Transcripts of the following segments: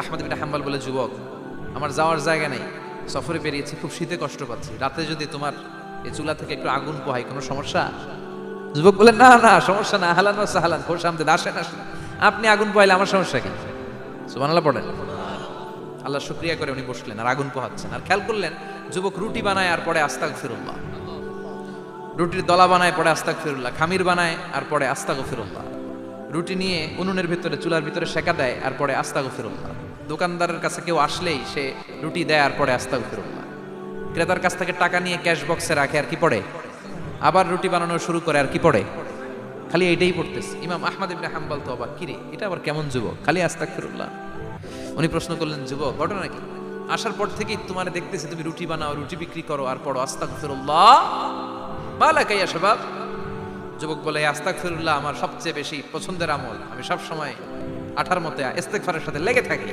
আহমদ বিন হাম্বাল বলে, যুবক, আমার যাওয়ার জায়গা নেই। সফরে বেরিয়েছি, খুব শীতে কষ্ট পাচ্ছি। রাতে যদি তোমার এই চুলা থেকে একটু আগুন পোহাই কোনো সমস্যা? যুবক বলে, না না, সমস্যা না, হালান সাহালান খোর সামনে আসেন আসেন। আপনি আগুন পোহাইলে আমার সমস্যা কি? সুবহানাল্লাহ পড়েন। আল্লাহ শুক্রিয়া করে উনি বসলেন আর আগুন পোহাচ্ছেন। আর খেয়াল করলেন, যুবক রুটি বানায় আর পরে আস্তাক ফিরুল্লাহ রুটির দলা বানায় পরে আস্তাক ফিরুল্লাহ খামির বানায় আর পরে আস্তাক ফিরুল্লাহ রুটি নিয়ে উনুনের ভিতরে, চুলার ভিতরে সেকা দেয় আর পরে আস্তাক ফিরুল্লাহ দোকানদারের কাছে কেউ আসলেই সে রুটি দেয় আর পরে আস্তাক ফিরুল্লাহ ক্রেতার কাছ থেকে টাকা নিয়ে ক্যাশ বক্সে রাখে আর কি পড়ে? আবার রুটি বানানো শুরু করে আর কি পড়ে? খালি এইটাই পড়তেছে। ইমাম আহমদ ইবনে হাম্বাল তো অবাক। কিরে, এটা আবার কেমন যুবক? খালি আস্তাক ফিরুল্লাহ উনি প্রশ্ন করলেন, যুবক, ঘটনা কি? আসার পর থেকেই তোমার দেখতেছি তুমি রুটি বানাও, রুটি বিক্রি করো আর পড়ো। আস্তাক ফিরুল্লাহ বালাকাইয়া সবাব যুবক বলে আস্তাক ফিরুল্লাহ আমার সবচেয়ে বেশি পছন্দের আমল। আমি সব সময় আঠার মতে ইস্তেগফারের সাথে লেগে থাকি।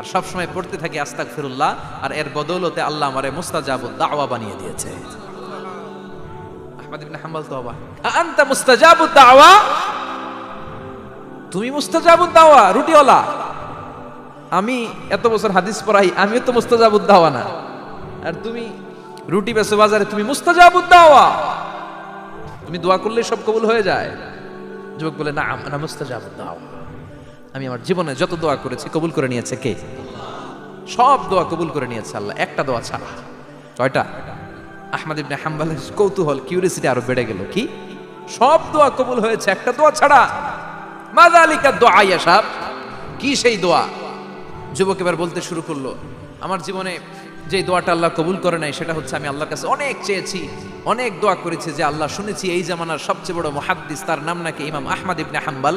আর সব সময় পড়তে থাকি আস্তাক ফিরুল্লাহ আর এর বদৌলতে আল্লাহ আমারে মুস্তাজাবুদ দাওয়া বানিয়ে দিয়েছে। তুমি দাওয়া, রুটিওয়ালা। আমি এত বছর হাদিস পড়াই, আমিও তো মুস্তাজাবুদ দাওয়া না। আর তুমি রুটি বেসো বাজারে, তুমি মুস্তাজাবুদ দাওয়া। তুমি দোয়া করলে সব কবুল হয়ে যায়। যুবক বলে, না আমরা মুস্তাজাবুদ দাওয়া। আমি আমার জীবনে যত দোয়া করেছি, কবুল করে নিয়েছে কে? সব দোয়া কবুল করে নিয়েছে আল্লাহ, একটা দোয়া ছাড়া। কয়টা? আহমদ ইবনে হাম্বালের কৌতূহল কিউরিয়াসিটি আরও বেড়ে গেল। কি? সব দোয়া কবুল হয়েছে, একটা দোয়া ছাড়া। মাদালিকা দোয়া ইয়াসাব কি সেই দোয়া? যুবক এবার বলতে শুরু করল, আমার জীবনে যে দোয়াটা আল্লাহ কবুল করে নাই, সেটা হচ্ছে আমি আল্লাহর কাছে অনেক চেয়েছি, অনেক দোয়া করেছি যে আল্লাহ শুনেছি, এই জামানার সবচেয়ে বড় মহাদ্দিস, তার নাম নাকি ইমাম আহমদ ইবনে হাম্বাল।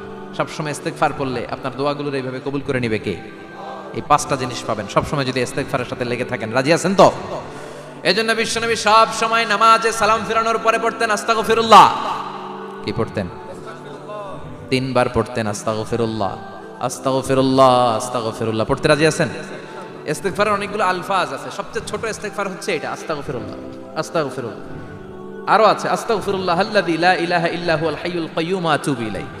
সবসময় ইস্তেগফার করলে আপনার দোয়াগুলোর এইভাবে কবুল করে নিবে কে? এই পাঁচটা জিনিস পাবেন। সবসময় যদি ইস্তেগফারের সাথে লেগে থাকেন। রাজি আছেন তো? এজন্য বিশ্বনবী সব সময় নামাজে সালাম ফেরানোর পরে পড়তেন আস্তাগফিরুল্লাহ। কি পড়তেন? তিনবার পড়তেন আস্তাগফিরুল্লাহ আস্তাগফিরুল্লাহ আস্তাগফিরুল্লাহ। পড়তে রাজি আছেন? ইস্তেগফারের অনেকগুলো আলফাজ আছে। সবচেয়ে ছোট ইস্তেগফার হচ্ছে এটা, আস্তাগফিরুল্লাহ আস্তাগফিরুল্লাহ। আরও আছে, আস্তাগফিরুল্লাহ আল্লাযী লা ইলাহা ইল্লা হুয়াল হাইয়ুল কাইয়্যুম আতুবু ইলাইহি।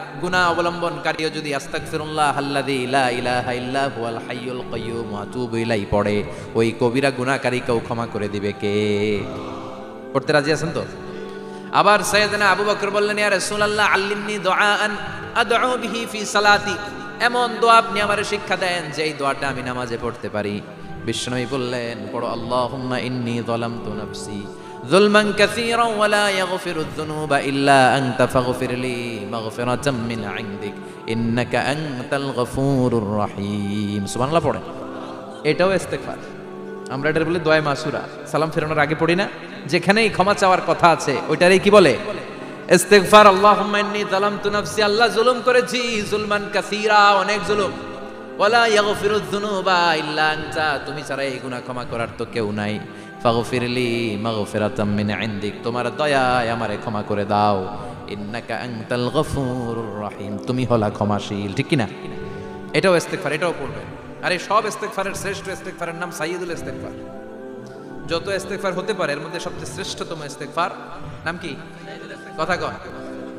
গুনাহ অবলম্বনকারীও যদি আস্তাগফিরুল্লাহ আল্লাযী লা ইলাহা ইল্লা হুয়াল হাইয়ুল কাইয়্যুম আতুবু পড়ে, ওই কবিরা গুনাহকারীকেও ক্ষমা করে দিবে কে? পড়তে রাজি আছেন তো? আবার সৈয়দনা আবু বকর বললেন, ইয়া রাসূলুল্লাহ, আল্লিমনি দুআআন আদউ বিহি ফি সালাতি। এমন দোয়া আপনি আমারে শিক্ষা দেন যে এই দোয়াটা আমি নামাজে পড়তে পারি। বিশ্বনবী বললেন, পড়ো, আল্লাহুম্মা ইন্নী যালামতু নাফসি। জুলমান কাসীরা ওয়ালা ইয়াগফিরুয যুনুবা ইল্লা আনতা ফাগফিরলি মাগফিরাতাম মিন ইনদিক, ইন্নাকা আনতাল গফুরুর রহিম। সুবহানাল্লাহ পড়ে এটাও ইস্তেগফার। আমরা এটা বলি দোয়া মাসুরা। সালাম ফেরানোর আগে পড়ি না? যেখানেই ক্ষমা চাওয়ার কথা আছে, ওইটারই কি বলে? ইস্তেগফার, আল্লাহুম্মা ইন্নী যালামতু নাফসি, আল্লাহ জুলুম করেছি, জুলমান কাসীরা অনেক জুলুম। ওয়ালা ইয়াগফিরুয যুনুবা ইল্লা আনতা, তুমি ছাড়া এই গুনাহ ক্ষমা করার তো কেউ নাই। ফাগফিরলি মাগফিরাতাম মিন ইনদিক। তোমার দয়ায় আমারে ক্ষমা করে দাও। ইন্নাকা আনতাল গফুরুর রহিম। তুমি হলা ক্ষমাশীল। ঠিক কি না এটাও ইস্তেগফার, এটাও পড়বে আর এই সব ইস্তেগফারের শ্রেষ্ঠ ইস্তেগফারের নাম সাইয়্যিদুল ইস্তেগফার। যত ইস্তেগফার হতে পারে, এর মধ্যে সবচেয়ে শ্রেষ্ঠতম ইস্তেগফার নাম কি? কথা কন।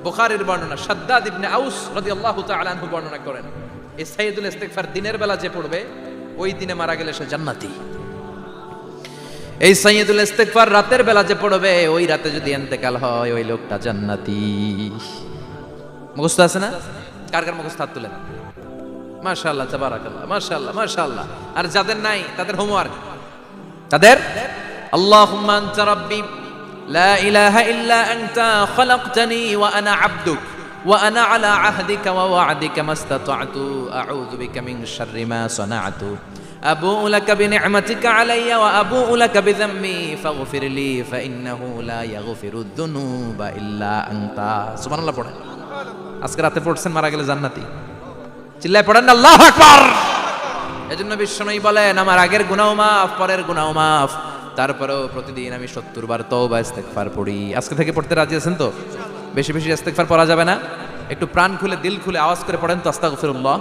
বুখারীর বর্ণনা, সাদ্দাদ ইবনে আউস রাদিয়াল্লাহু তাআলা আনহু বর্ণনা করেন। এই সাইয়্যিদুল ইস্তিগফার দিনের বেলা যে পড়বে, ওই দিনে মারা গেলে সে জান্নাতি। এই সাইয়্যিদুল ইস্তিগফার রাতের বেলা যে পড়বে, ওই রাতে যদি ইন্তেকাল হয়, ওই লোকটা জান্নাতি। মুখস্থ আছে না? কার কার মুখস্থ হাত তুলেন? মাশাআল্লাহ, তাবারাকাল্লাহ, মাশাআল্লাহ মাশাআল্লাহ। আর যাদের নাই, তাদের হোমওয়ার্ক তাদের? আল্লাহুম্মা আনতা রাব্বি, লা ইলাহা ইল্লা আনতা, খলাকতানি ওয়া আনা আবদুক, ওয়া আনা আলা আহদিকা ওয়া ওয়া'দিকা মাস্তাতা'তু, আউযু বিকা মিন শাররি মা সানা'তু। আবুউ লাকা বিনি'মাতিকা আলাইয়া ওয়া আবুউ লাকা বিযাম্মি ফাগফির লি ফাইন্নাহু লা ইয়াগফিরুদ দুনুবা ইল্লা আনতা। সুবহানাল্লাহ পড়েন। আজকে রাতে পড়ছেন মারা গেলে জান্নাতি। চিল্লায় পড়েন আল্লাহু আকবার। এজন্য বিশ্বনবী বলেন, আমার আগের গুনাও মাফ, পরের গুনাও মাফ। তারপরেও প্রতিদিন আমি সত্তর বার তওবা, ইস্তেগফার পড়ি। আজকে থেকে পড়তে রাজি আছেন তো? বেশি বেশি ইস্তেগফার পড়া যাবে না? একটু প্রাণ খুলে, দিল খুলে আওয়াজ করে পড়েন তো, আস্তাগফিরুল্লাহ।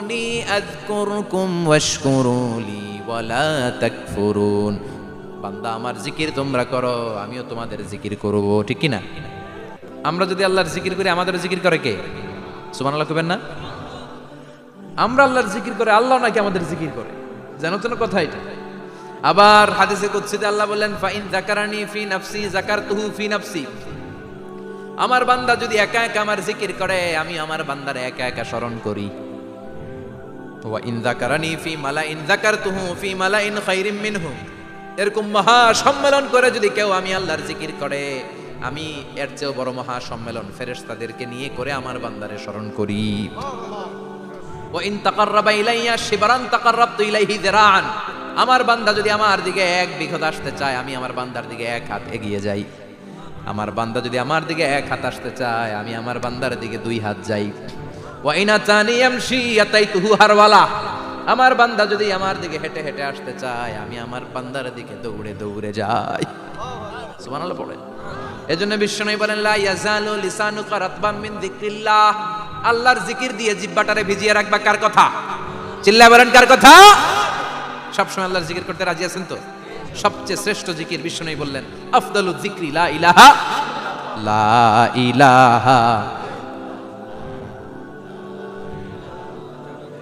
ফাযকুরুনি আযকুরকুম ওয়াশকুরুলি ওয়ালা তাকফুরুন বান্দা, আমার জিকির তোমরা করো, আমিও তোমাদের জিকির করব, ঠিক কি না আমরা যদি আল্লাহর জিকির করি আমাদের জিকির করে কে? সুবহানাল্লাহ কবেন না? আমরা আল্লাহর জিকির করে, আল্লাহ নাকি আমাদের জিকির করে? জানো তো কথা এটা? আবার হাদিসে কুদসিতে আল্লাহ বললেন, ফাইন জাকারানি ফি নাফসি জাকারতুহু ফি নাফসি। আমার বান্দা যদি একা একা আমার জিকির করে, আমি আমার বান্দারে একা একা স্মরণ করি। ওয়া ইন জাকারানি ফি মালাইন জাকারতুহু ফি মালাইন খাইরিম মিনহু। এরকম মহা সম্মেলন করে যদি কেউ আমি আল্লাহর জিকির করে, আমি এর চেয়েও বড় মহা সম্মেলন ফেরেশতাদেরকে নিয়ে করে আমার বান্দারে স্মরণ করি। ও ইন তাকাররাবা ইলাইয়া শিবরান তাকাররাবতু ইলাইহি যিরাআন। আমার বান্দা যদি আমার দিকে এক বিঘত আসতে চায়, আমি আমার বান্দার দিকে এক হাত এগিয়ে যাই। আমার বান্দা যদি আমার দিকে এক হাত আসতে চায়, আমি আমার বান্দার দিকে দুই হাত যাই। ওয়া ইনা তানি ইয়ামশি আতাইতুহু হারওয়ালা। আমার বান্দা যদি আমার দিকে হেঁটে হেঁটে আসতে চায়, আমি আমার বান্দার দিকে দৌড়ে দৌড়ে যাই। সুবহানাল্লাহ পড়েন। এজন্য বিশ্বনবী বলেন, লা ইয়াজালু আল্লাহর জিকির দিয়ে জিহ্বাটারে ভিজিয়ে রাখবা কার কথা? চিল্লায় বলেন, কার কথা? সবসময় আল্লাহর জিকির করতে রাজি আছেন তো? সবচেয়ে শ্রেষ্ঠ জিকির বিশ্বনবী বললেন, আফদালু যিকরি, লা ইলাহা লা ইলাহা।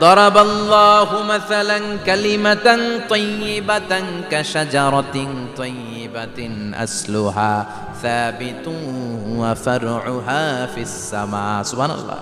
ضرب الله مثلا كلمة طيبة كشجرة طيبة أصلها ثابت وفرعها في السماء. سبحان الله.